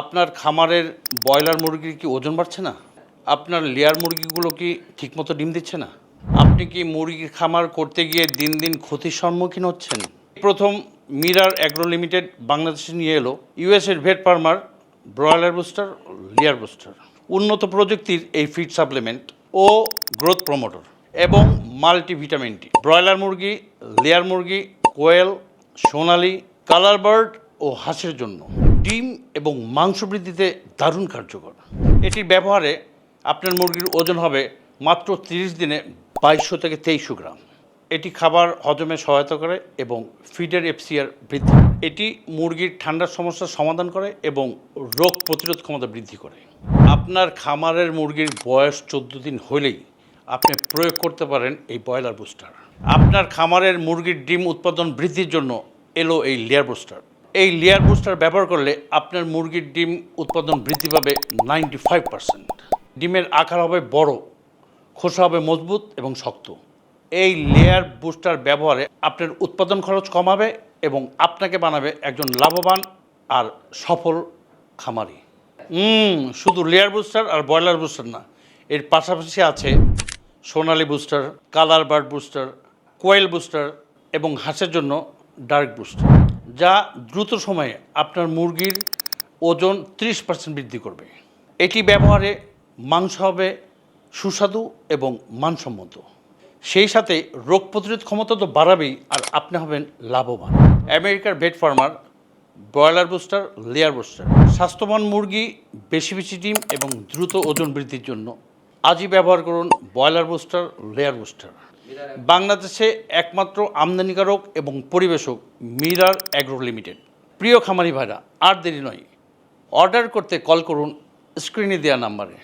আপনার খামারের ব্রয়লার মুরগির কি ওজন বাড়ছে না? আপনার লেয়ার মুরগিগুলো কি ঠিকমতো ডিম দিচ্ছে না? আপনি কি মুরগির খামার করতে গিয়ে দিন দিন ক্ষতির সম্মুখীন হচ্ছেন? প্রথম মিরার অ্যাগ্রো লিমিটেড বাংলাদেশে নিয়ে এলো। ইউএসের vet farmer, broiler booster, layer booster. উন্নত প্রযুক্তির এই ফিড সাপ্লিমেন্ট ও গ্রোথ প্রমোটর এবং মাল্টিভিটামিনটি ব্রয়লার মুরগি, লেয়ার মুরগি, কোয়েল, সোনালি, কালার বার্ড ও হাঁসের জন্য। ডিম এবং মাংস বৃদ্ধিতে দারুণ কার্যকর। এটির ব্যবহারে আপনার মুরগির ওজন হবে মাত্র তিরিশ দিনে বাইশশো থেকে তেইশশো গ্রাম। এটি খাবার হজমে সহায়তা করে এবং ফিডের এফসিআর বৃদ্ধি এটি মুরগির ঠান্ডার সমস্যার সমাধান করে এবং রোগ প্রতিরোধ ক্ষমতা বৃদ্ধি করে। আপনার খামারের মুরগির বয়স চোদ্দ দিন হলেই আপনি প্রয়োগ করতে পারেন এই ব্রয়লার বুস্টার। আপনার খামারের মুরগির ডিম উৎপাদন বৃদ্ধির জন্য এলো এই লেয়ার বুস্টার। এই লেয়ার বুস্টার ব্যবহার করলে আপনার মুরগির ডিম উৎপাদন বৃদ্ধি পাবে নাইনটি ফাইভ পার্সেন্ট ডিমের আকার হবে বড়, খোসা হবে মজবুত এবং শক্ত। এই লেয়ার বুস্টার ব্যবহারে আপনার উৎপাদন খরচ কমাবে এবং আপনাকে বানাবে একজন লাভবান আর সফল খামারি। হুম শুধু লেয়ার বুস্টার আর ব্রয়লার বুস্টার না, এর পাশাপাশি আছে Sonali booster colour bird booster quail booster এবং হাঁসের জন্য ডার্ক বুস্টার যা দ্রুত সময়ে আপনার মুরগির ওজন ত্রিশ পার্সেন্ট বৃদ্ধি করবে। এটি ব্যবহারে মাংস হবে, সুস্বাদু এবং মানসম্মত। সেই সাথে রোগ প্রতিরোধ ক্ষমতা তো বাড়াবেই আর আপনি হবেন লাভবান। আমেরিকার vet farmer, broiler booster, layer booster. স্বাস্থ্যবান মুরগি, বেশি বেশি ডিম এবং দ্রুত ওজন বৃদ্ধির জন্য আজই ব্যবহার করুন ব্রয়লার বুস্টার, লেয়ার বুস্টার। বাংলাদেশে একমাত্র আমদানিকারক এবং পরিবেশক মিরার অ্যাগ্রো লিমিটেড। প্রিয় খামারি ভাইরা, আর দেরি নয়। অর্ডার করতে কল করুন, স্ক্রিনে দেওয়া নাম্বারে।